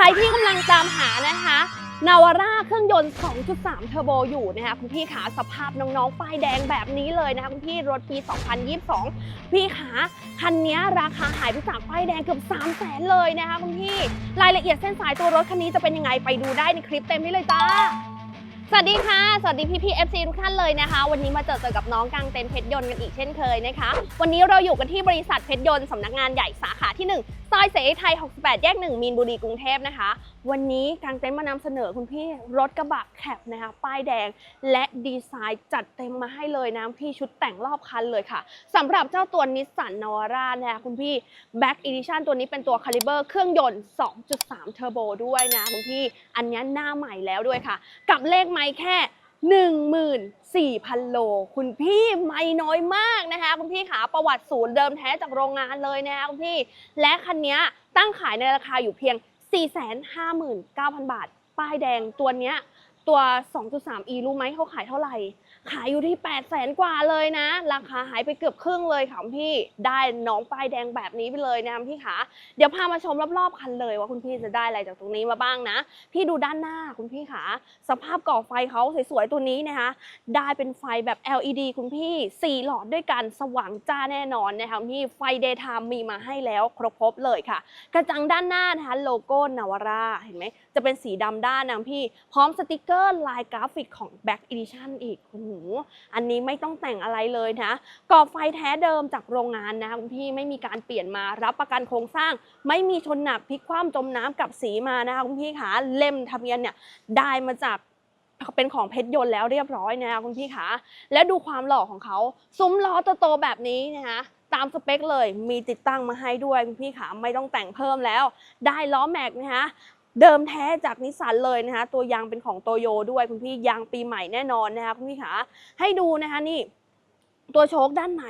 ใครที่กำลังตามหานะคะนาวาร่าเครื่องยนต์ 2.3 เทอร์โบอยู่นะคะคุณพี่ขาสภาพน้องๆ ป้ายแดงแบบนี้เลยนะคะคุณพี่รถปี 2022 พี่ขาคันนี้ราคาหายไปจากป้ายแดงเกือบ 3 0 0แสนเลยนะคะคุณพี่ รายละเอียดเส้นสายตัวรถคันนี้จะเป็นยังไงไปดูได้ในคลิปเต็มนี้เลยจ้า สวัสดีค่ะ สวัสดีพี่พีเอฟซีทุกท่านเลยนะคะ วันนี้มาเจอเจอกับน้องกลางเต็นเพชรยนต์กันอีกเช่นเคยนะคะ วันนี้เราอยู่กันที่บริษัทเพชรยนต์สำนักงานใหญ่สาขาที่ 1 ซอยเสรีไทย 68 แยก 1 มีนบุรีกรุงเทพนะคะ วันนี้กลางเต็นมานำเสนอคุณพี่รถกระบะแคปนะคะป้ายแดง และดีไซน์จัดเต็มมาให้เลยนะพี่ชุดแต่งรอบคันเลยค่ะสำหรับเจ้าตัวนิสสันนวาร่านะคะคุณพี่ Back Edition ตัวนี้เป็นตัว Caliber เครื่องยนต์ 2.3 เทอร์โบด้วยนะคุณพี่อันนี้หน้าใหม่แล้วด้วยค่ะ กับเลขม้แค่ 14,000 โล คุณพี่ไม่น้อยมากนะคะ คุณพี่ขาประวัติศูนย์เดิมแท้จากโรงงานเลยนะคะคุณพี่ และคันนี้ตั้งขายในราคาอยู่เพียง 459,000 บาท ป้ายแดงตัวเนี้ยตัว 2.3e รู้ไหมเขาขายเท่าไหร่ ขายอยู่ที่8 0 0แสนกว่าเลยนะ ราคาหายไปเกือบครึ่งเลยค่ะพี่ได้น้องป้ายแดงแบบนี้ไปเลยนะพี่ขาเดี๋ยวพามาชมรอบๆคันเลยว่าคุณพี่จะได้อะไรจากตรงนี้มาบ้างนะ พี่ดูด้านหน้าคุณพี่ขาสภาพก่อไฟเขาสวยๆตัวนี้นะคะ ได้เป็นไฟแบบ LED คุณพี่4หลอดด้วยกันสว่างจ้าแน่นอนนะคะพี่ไฟ daytime มีมาให้แล้วครบครบเลยค่ะ กระจังด้านหน้านะคะโลโก้นาวาร่าเห็นไหมจะเป็นสีดำด้านนะพี่ พร้อมสติกเกอร์ลายกราฟิกของ Back Edition อีกโอ้โหอันนี้ไม่ต้องแต่งอะไรเลยนะก่อไฟแท้เดิมจากโรงงานนะคะคุณพี่ไม่มีการเปลี่ยนมารับประกันโครงสร้าง ไม่มีชนหนักพลิกคว่ำจมน้ำกับสีมานะคะคุณพี่ขาเล่มทะเบียนเนี่ยได้มาจากเป็นของเพชรยนต์แล้วเรียบร้อยนะคะคุณพี่คะและดูความหล่อของเขาซุ้มล้อโตๆแบบนี้นะคะตามสเปคเลยมีติดตั้งมาให้ด้วยคุณพี่ขาไม่ต้องแต่งเพิ่มแล้ว ได้ล้อแม็กนะคะ เดิมแท้จากนิสสันเลยนะคะ ตัวยางเป็นของโตโยด้วยคุณพี่ยางปีใหม่แน่นอนนะคะคุณพี่ขาให้ดูนะคะนี่ตัวโชคด้านใน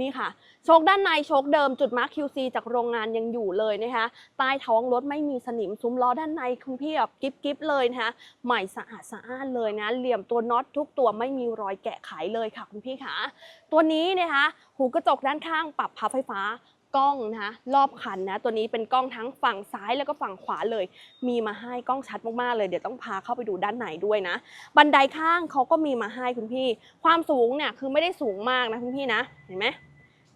นี่ค่ะ โชคด้านในโชคเดิมจุดมาร์ค QC จากโรงงานยังอยู่เลยนะคะใต้ท้องรถไม่มีสนิมซุ้มล้อด้านในคุณพี่แบบกิ๊บกิ๊บเลยนะคะใหม่สะอาดสะอ้านเลยนะ เหลี่ยมตัวน็อตทุกตัวไม่มีรอยแกะไขเลยค่ะคุณพี่คะตัวนี้นะคะหูกระจกด้านข้างปรับพับไฟฟ้า กล้องนะรอบคันนะ ตัวนี้เป็นกล้องทั้งฝั่งซ้ายแล้วก็ฝั่งขวาเลย มีมาให้กล้องชัดมากๆเลยเดี๋ยวต้องพาเข้าไปดูด้านในด้วยนะ บันไดข้างเขาก็มีมาให้คุณพี่ ความสูงเนี่ยคือไม่ได้สูงมากนะคุณพี่นะเห็นไหม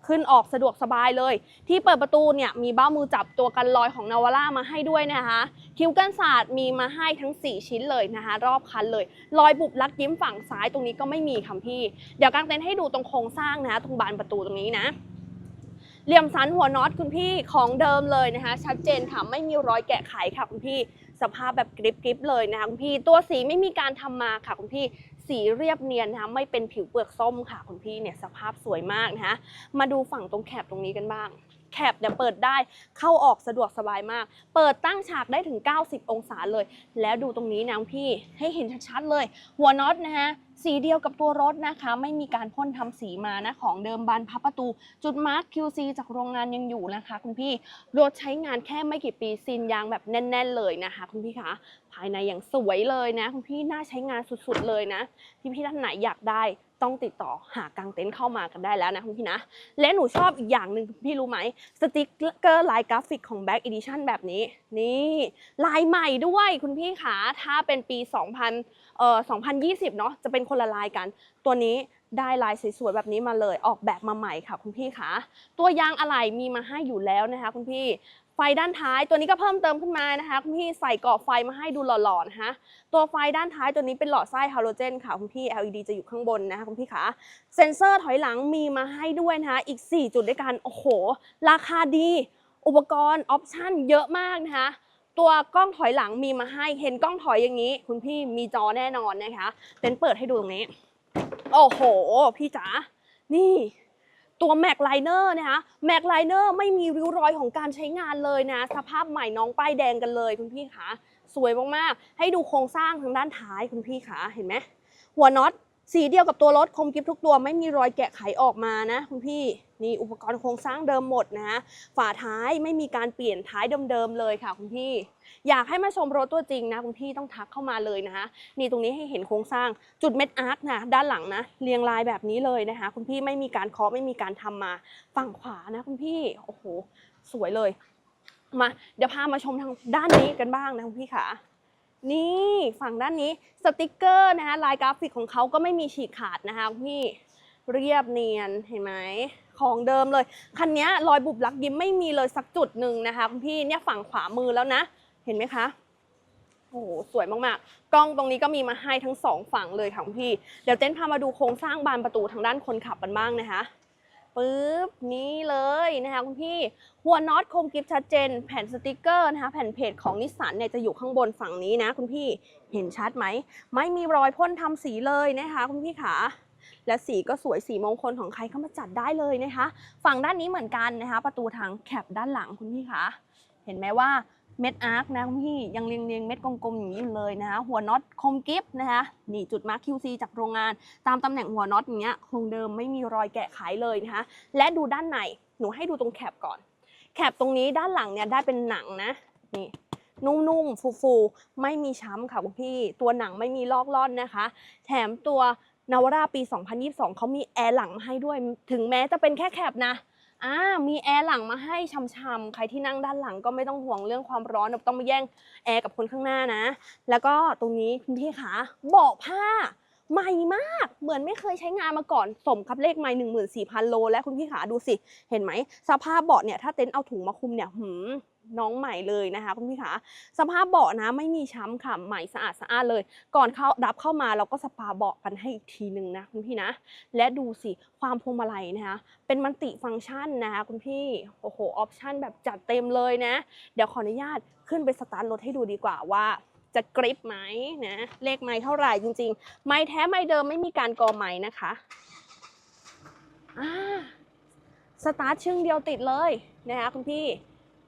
ขึ้นออกสะดวกสบายเลย ที่เปิดประตูเนี่ยมีเบ้ามือจับตัวกันรอยของนาวาร่ามาให้ด้วยนะคะ คิ้วกันศาสตร์มีมาให้ทั้ง 4 ชิ้นเลยนะคะ รอบคันเลย รอยบุบลักยิ้มฝั่งซ้ายตรงนี้ก็ไม่มีค่ะพี่ เดี๋ยวกางเต็นท์ให้ดูตรงโครงสร้างนะะตรงบานประตูตรงนี้นะ เหลี่ยมสันหัวน็อตคุณพี่ของเดิมเลยนะคะ ชัดเจนค่ะไม่มีรอยแกะไขค่ะคุณพี่ สภาพแบบกริบกริบเลยนะคะคุณพี่ตัวสีไม่มีการทำมาค่ะคุณพี่สีเรียบเนียนนะคะไม่เป็นผิวเปลือกส้มค่ะคุณพี่เนี่ยสภาพสวยมากนะคะมาดูฝั่งตรงแคปตรงนี้กันบ้างแคปเนี่ยเปิดได้เข้าออกสะดวกสบายมาก เปิดตั้งฉากได้ถึง 90 องศาเลย แล้วดูตรงนี้นะคุณพี่ให้เห็นชัดๆเลย หัวน็อตนะคะ สีเดียวกับตัวรถนะคะ ไม่มีการพ่นทำสีมานะของเดิมบานพับประตู จุดมาร์ค QC จากโรงงานยังอยู่นะคะ คุณพี่รถใช้งานแค่ไม่กี่ปีซีนยางแบบแน่น ๆ เลยนะคะ คุณพี่คะภายในอย่างสวยเลยนะ คุณพี่น่าใช้งานสุดๆเลยนะพี่พี่ๆท่านไหนอยากได้ต้องติดต่อหากางเต็นท์เข้ามากันได้แล้วนะคุณพี่นะ และหนูชอบอีกอย่างหนึ่งพี่รู้ไหมสติกเกอร์ลายกราฟิกของ Back Edition แบบนี้ นี่ลายใหม่ด้วยคุณพี่ขาถ้าเป็นปี 2000เอ่อ2020 เนาะจะเป็นคนละลายกัน ตัวนี้ได้ลายสวยๆแบบนี้มาเลย ออกแบบมาใหม่ค่ะคุณพี่คะตัวยางอะไหล่มีมาให้อยู่แล้วนะคะ คุณพี่ไฟด้านท้ายตัวนี้ก็เพิ่มเติมขึ้นมานะคะคุณพี่ใส่กรอบไฟมาให้ดูหล่อๆนะคะตัวไฟด้านท้ายตัวนี้เป็นหลอดไส้ฮาโลเจนค่ะคุณพี่ LED จะอยู่ข้างบนนะคะคุณพี่คะเซ็นเซอร์ถอยหลังมีมาให้ด้วยนะคะอีก 4 จุดด้วยกันโอ้โห ราคาดี อุปกรณ์ออปชั่นเยอะมากนะคะ ตัวกล้องถอยหลังมีมาให้เห็นกล้องถอยอย่างนี้ คุณพี่มีจอแน่นอนนะคะเป็นเปิดให้ดูตรงนี้ โอ้โห พี่จ๋านี่ตัวแม็กไลเนอร์นะคะแม็กไลเนอร์ไม่มีริ้วรอยของการใช้งานเลยนะ สภาพใหม่น้องป้ายแดงกันเลยคุณพี่คะสวยมากๆ ให้ดูโครงสร้างทางด้านท้ายคุณพี่คะเห็นไหมหัวน็อตสีเดียวกับตัวรถคมกริบทุกตัวไม่มีรอยแกะไขออกมานะ คุณพี่นี่อุปกรณ์โครงสร้างเดิมหมดนะฝาท้ายไม่มีการเปลี่ยนท้ายเดิมๆเลยค่ะคุณพี่ อยากให้มาชมรถตัวจริงนะคุณพี่ต้องทักเข้ามาเลยนะคะนี่ตรงนี้ให้เห็นโครงสร้างจุดเม็ดอาร์คนะด้านหลังนะเรียงรายแบบนี้เลยนะคะ คุณพี่ไม่มีการเคาะไม่มีการทำมาฝั่งขวานะคุณพี่โอ้โหสวยเลย มาเดี๋ยวพามาชมทางด้านนี้กันบ้างนะคุณพี่ขานี่ฝั่งด้านนี้สติกเกอร์นะคะลายกราฟิกของเขาก็ไม่มีฉีกขาดนะคะคุณพี่เรียบเนียนเห็นไหมของเดิมเลย คันนี้รอยบุบลักยิ้มไม่มีเลยสักจุดหนึ่งนะคะคุณพี่เนี่ยฝั่งขวามือแล้วนะ เห็นไหมคะโอ้โหสวยมากๆ กล้องตรงนี้ก็มีมาให้ทั้งสองฝั่งเลยค่ะพี่ เดี๋ยวเต้นพามาดูโครงสร้างบานประตูทางด้านคนขับกันบ้างนะคะปึ๊บนี่เลยนะคะคุณพี่หัวน็อตคมกริบชัดเจน แผ่นสติกเกอร์นะคะแผ่นเพจของนิสสันเนี่ยจะอยู่ข้างบนฝั่งนี้นะ คุณพี่เห็นชัดไหม ไม่มีรอยพ่นทำสีเลยนะคะคุณพี่ขาและสีก็สวยสีมงคลของใครเข้ามาจัดได้เลยนะคะ ฝั่งด้านนี้เหมือนกันนะคะ ประตูทางแคปด้านหลังคุณพี่คะเห็นไหมว่า เม็ดอาร์คนะคุณพี่ยังเรียงเรียงๆเม็ดกลมๆอย่างนี้อยู่เลยนะคะหัวน็อตคมกริบนะคะนี่จุดมาร์ค QC จากโรงงาน ตามตำแหน่งหัวน็อตอย่างเงี้ยคงเดิมไม่มีรอยแกะไขเลยนะคะและดูด้านในหนูให้ดูตรงแคปก่อน แคปตรงนี้ด้านหลังเนี่ยได้เป็นหนังนะนี่นุ่มๆ ฟูๆ ไม่มีช้ำค่ะคุณพี่ ตัวหนังไม่มีลอกล่อนนะคะ แถมตัวนาวาร่าปี 2022 เขามีแอร์หลังมาให้ด้วย ถึงแม้จะเป็นแค่แคปนะ อ่ามีแอร์หลังมาให้ช่ำๆใครที่นั่งด้านหลังก็ไม่ต้องห่วงเรื่องความร้อนนะต้องมาแย่งแอร์กับคนข้างหน้านะ แล้วก็ตรงนี้คุณพี่ขาเบาะผ้า ใหม่มากเหมือนไม่เคยใช้งานมาก่อนสมกับเลขไม่หนึ่งหมื่นสี่พันโล และคุณพี่ขาดูสิ เห็นไหม สภาพเบาะเนี่ยถ้าเต็นท์เอาถุงมาคุมเนี่ยหืมน้องใหม่เลยนะคะคุณพี่ขาสภาพเบาะนะไม่มีช้ำค่ะใหม่สะอาดสะอาดเลย ก่อนเข้ารับเข้ามาเราก็สปาเบาะกันให้อีกทีหนึ่งนะคุณพี่นะ และดูสิความพวงมาลัยนะคะเป็นมันติฟังก์ชันนะคะคุณพี่โอ้โหออปชันแบบจัดเต็มเลยนะ เดี๋ยวขออนุญาตขึ้นไปสตาร์ทรถให้ดูดีกว่าว่า จะกริปไหมนะเลขไม้เท่าไหร่จริง ๆ ไม้แท้ไม้เดิมไม่มีการกอไม้นะคะอ่าสตาร์ทชึ่งเดียวติดเลยนะคะคุณพี่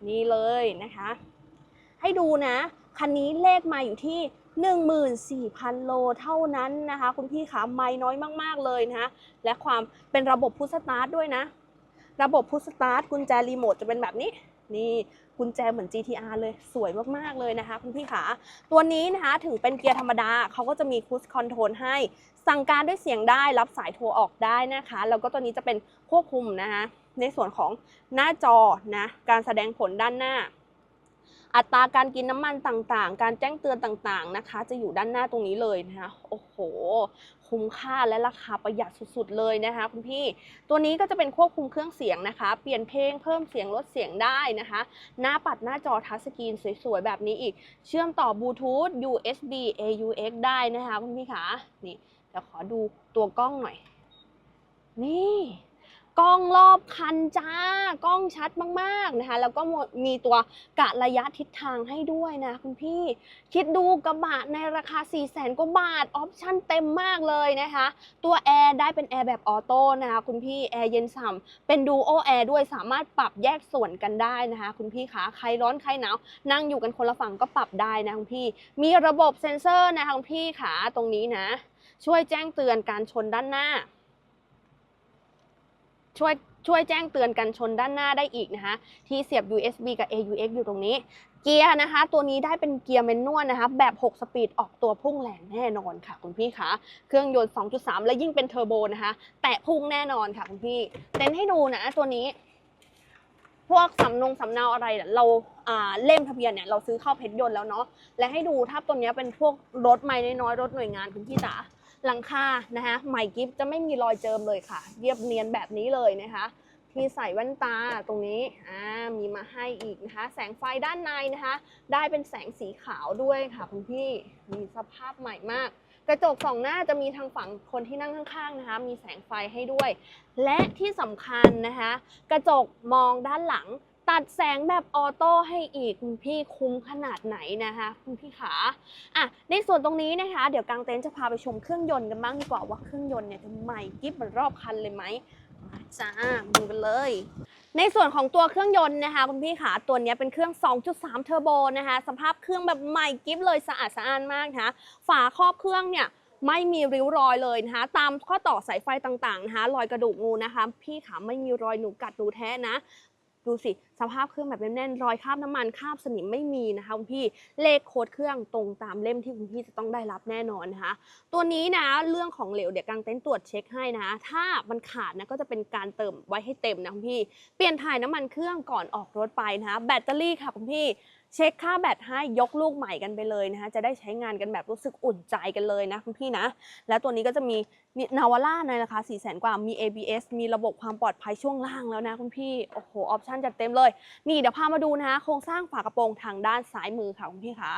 นี่เลยนะคะ ให้ดูนะ คันนี้เลขไมาอยู่ที่ 14,000 โลเท่านั้นนะคะ คุณพี่ขาไม่น้อยมากๆเลยนะคะและความเป็นระบบพุชสตาร์ทด้วยนะ ระบบพุชสตาร์ทกุญแจรีโมทจะเป็นแบบนี้ นี่กุญแจเหมือน GTR เลยสวยมาก ๆ เลยนะคะ คุณพี่ขา ตัวนี้นะคะถึงเป็นเกียร์ธรรมดาเขาก็จะมีคู i คอนโทรลให้ สั่งการด้วยเสียงได้รับสายโทรออกได้นะคะ แล้วก็ตัวนี้จะเป็นควบคุมนะคะในส่วนของหน้าจอนะการแสดงผลด้านหน้า อัตราการกินน้ำมันต่างๆ การแจ้งเตือนต่างๆนะคะ จะอยู่ด้านหน้าตรงนี้เลยนะคะโอ้โห คุ้มค่าและราคาประหยัดสุดๆเลยนะคะคุณพี่ ตัวนี้ก็จะเป็นควบคุมเครื่องเสียงนะคะ เปลี่ยนเพลงเพิ่มเสียงลดเสียงได้นะคะ หน้าปัดหน้าจอทัชสกรีนสวยๆแบบนี้อีก เชื่อมต่อบลูทูธ USB AUX ได้นะคะคุณพี่คะนี่เดี๋ยวขอดูตัวกล้องหน่อย นี่ กล้องรอบคันจ้ากล้องชัดมากๆนะคะ แล้วก็มีตัวกะระยะทิศทางให้ด้วยนะคุณพี่คิดดูกระบะในราคา 4 0 0แสนกว่าบาทออปชั่นเต็มมากเลยนะคะ ตัวแอร์ได้เป็นแอร์แบบออโต้นะคะคุณพี่แอร์เย็นฉ่ำเป็นดูโอแอร์ด้วยสามารถปรับแยกส่วนกันได้นะคะคุณพี่คะใครร้อนใครหนาวนั่งอยู่กันคนละฝั่งก็ปรับได้นะคุณพี่ มีระบบเซ็นเซอร์นะคะคุณพี่ขาตรงนี้นะ ช่วยแจ้งเตือนการชนด้านหน้า ช่วยช่วยแจ้งเตือนกันชนด้านหน้าได้อีกนะคะ ที่เสียบ USB กับ AUX อยู่ตรงนี้ เกียร์นะคะ ตัวนี้ได้เป็นเกียร์แมนนวลนะคะ แบบ 6 สปีดออกตัวพุ่งแรงแน่นอนค่ะ คุณพี่คะเครื่องยนต์ 2.3 และยิ่งเป็นเทอร์โบนะคะ แตะพุ่งแน่นอนค่ะคุณพี่เต้นให้ดูนะตัวนี้ พวกสำนงสำเนาอะไรเราอ่าเล่มทะเบียนเนี่ยเราซื้อเข้าเพชรยนต์แล้วเนาะและให้ดูถ้าตัวนี้เป็นพวกรถใหม่น้อยรถหน่วยงานคุณพี่จ๋า หลังคานะคะใหม่กิฟจะไม่มีรอยเจิมเลยค่ะ เรียบเนียนแบบนี้เลยนะคะที่ใส่แว่นตาตรงนี้อ่ามีมาให้อีกนะคะ แสงไฟด้านในนะคะ ได้เป็นแสงสีขาวด้วยค่ะคุณพี่มีสภาพใหม่มาก กระจกสองหน้าจะมีทางฝั่งคนที่นั่งข้างๆนะคะ มีแสงไฟให้ด้วย และที่สำคัญนะคะ กระจกมองด้านหลัง ตัดแสงแบบออโต้ให้อีกคุณพี่คุ้มขนาดไหนนะคะคุณพี่ขาอะในส่วนตรงนี้นะคะ เดี๋ยวกางเต็นท์จะพาไปชมเครื่องยนต์กันบ้างดีกว่าว่าเครื่องยนต์เนี่ยจะใหม่กิ๊บเหมือนรอบคันเลยไหมมาจ้ามาดูกันเลย ในส่วนของตัวเครื่องยนต์นะคะคุณพี่ขาตัวนี้เป็นเครื่อง 2.3 เทอร์โบนะคะ สภาพเครื่องแบบใหม่กิ๊บเลยสะอาดสะอ้านมากนะคะ ฝาครอบเครื่องเนี่ยไม่มีริ้วรอยเลยนะคะ ตามข้อต่อสายไฟต่างๆนะคะ รอยกระดูกงูนะคะ พี่ขาไม่มีรอยหนูกัดหนูแท้นะ ดูสิ สภาพเครื่องแบบแน่นๆรอยคราบน้ำมันคราบสนิมไม่มีนะคะคุณพี่เลขโค้ดเครื่องตรงตามเล่มที่คุณพี่จะต้องได้รับแน่นอนนะคะ ตัวนี้นะเรื่องของเหลวเดี๋ยวกางเต็นท์ตรวจเช็คให้นะ ถ้ามันขาดนะก็จะเป็นการเติมไว้ให้เต็มนะคุณพี่เปลี่ยนถ่ายน้ำมันเครื่องก่อนออกรถไปนะคะแบตเตอรี่ค่ะคุณพี่เช็คค่าแบตให้ยกลูกใหม่กันไปเลยนะคะ จะได้ใช้งานกันแบบรู้สึกอุ่นใจกันเลยนะคุณพี่นะ แล้วตัวนี้ก็จะมีนาวาร่าในราคา4 0 0 0 0 0 กว่า มี ABS มีระบบความปลอดภัยช่วงล่างแล้วนะคุณพี่ โอ้โห ออปชั่นจัดเต็มเลยนี่เดี๋ยวพามาดูนะคะโครงสร้างฝากระโปรงทางด้านซ้ายมือค่ะคุณพี่คะ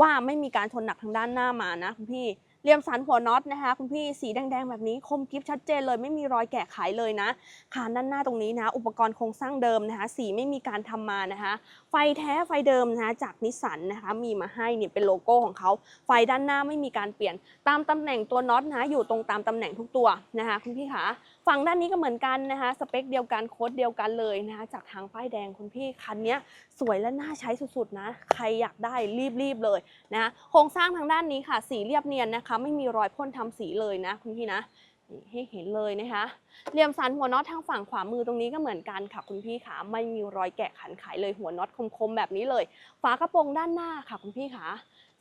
ว่าไม่มีการชนหนักทางด้านหน้ามานะคุณพี่เรียมสันหัวน็อตนะคะคุณพี่สีแดงๆแบบนี้คมกริบชัดเจนเลยไม่มีรอยแกะไขเลยนะคานด้านหน้าตรงนี้นะอุปกรณ์โครงสร้างเดิมนะคะสีไม่มีการทำมานะคะ ไฟแท้ไฟเดิมนะคะจากนิสสันนะคะมีมาให้เนี่ยเป็นโลโก้ของเขาไฟด้านหน้าไม่มีการเปลี่ยนตามตำแหน่งตัวน็อตนะอยู่ตรงตามตำแหน่งทุกตัวนะคะคุณพี่คะ ฝั่งด้านนี้ก็เหมือนกันนะคะสเปคเดียวกันโค้ดเดียวกันเลยนะคะจากทางป้ายแดงคุณพี่คันนี้สวยและน่าใช้สุดๆนะใครอยากได้รีบๆเลยนะโครงสร้างทางด้านนี้ค่ะ สีเรียบเนียนนะคะ ไม่มีรอยพ่นทำสีเลยนะคุณพี่นะให้เห็นเลยนะคะเหลี่ยมสันหัวน็อตทางฝั่งขวามือตรงนี้ก็เหมือนกันค่ะคุณพี่ขาไม่มีรอยแกะขันไขเลยหัวน็อตคมๆแบบนี้เลย ฝากระโปรงด้านหน้าค่ะคุณพี่ขา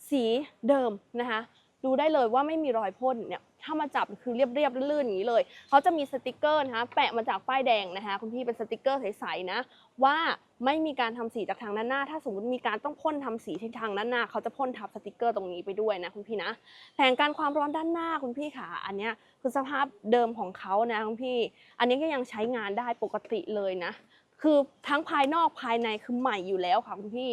สีเดิมนะคะดูได้เลยว่าไม่มีรอยพ่นเนี่ย ถ้ามาจับคือเรียบๆลื่นๆอย่างนี้เลยเขาจะมีสติกเกอร์นะคะแปะมาจากป้ายแดงนะคะคุณพี่เป็นสติกเกอร์ใสๆนะว่าไม่มีการทำสีจากทางด้านหน้า ถ้าสมมติมีการต้องพ่นทำสีที่ทางด้านหน้า เขาจะพ่นทับสติกเกอร์ตรงนี้ไปด้วยนะคุณพี่นะแผงการความร้อนด้านหน้าคุณพี่ค่ะ อันเนี้ยคือสภาพเดิมของเขานะคุณพี่ อันนี้ก็ยังใช้งานได้ปกติเลยนะ คือทั้งภายนอกภายในคือใหม่อยู่แล้วค่ะคุณพี่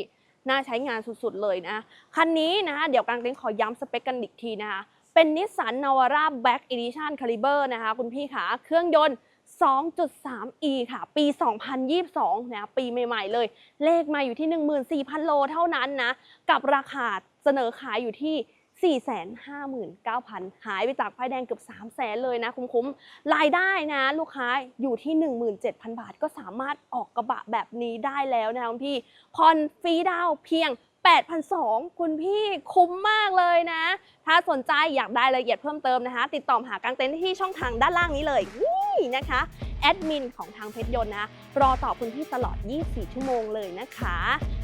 น่าใช้งานสุดๆเลยนะคันนี้นะคะเดี๋ยวกางเต็นขอย้ำสเปคกันอีกทีนะคะ เป็นนิสสันนาวาร่าแบ็กอีดิชันคาลิเบอร์นะคะคุณพี่ขาเครื่องยนต์ 2.3e ค่ะ ปี 2022 นะปีใหม่ๆเลย เลขมาอยู่ที่ 14,000 โลเท่านั้นนะ กับราคาเสนอขายอยู่ที่459,000 หายไปจากไฟแดงเกือบ 300,000เลยนะคุ้มๆ รายได้นะลูกค้าอยู่ที่ 17,000 บาท ก็สามารถออกกระบะแบบนี้ได้แล้วนะคุณพี่ผ่อนฟรีดาวเพียง 8,200 คุณพี่คุ้มมากเลยนะ ถ้าสนใจอยากได้รายละเอียดเพิ่มเติมนะคะ ติดต่อหากางเต็นท์ที่ช่องทางด้านล่างนี้เลยนี่นะคะ แอดมินของทางเพชรยนต์นะ รอตอบคุณพี่ตลอด 24 ชั่วโมงเลยนะคะ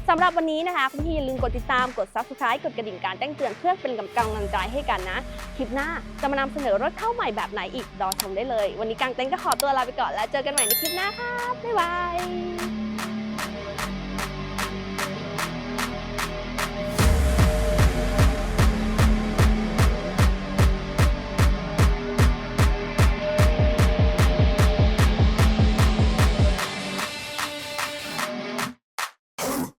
สำหรับวันนี้นะคะ คุณพี่อย่าลืมกดติดตาม กด subscribe กดกระดิ่งการแจ้งเตือนเพื่อเป็นกำลังใจให้กันนะ คลิปหน้าจะมานำเสนอรถเข้าใหม่แบบไหนอีกรอชมได้เลย วันนี้กางเต็นท์ก็ขอตัวลาไปก่อนแล้วเจอกันใหม่ในคลิปหน้าครับบ๊ายบาย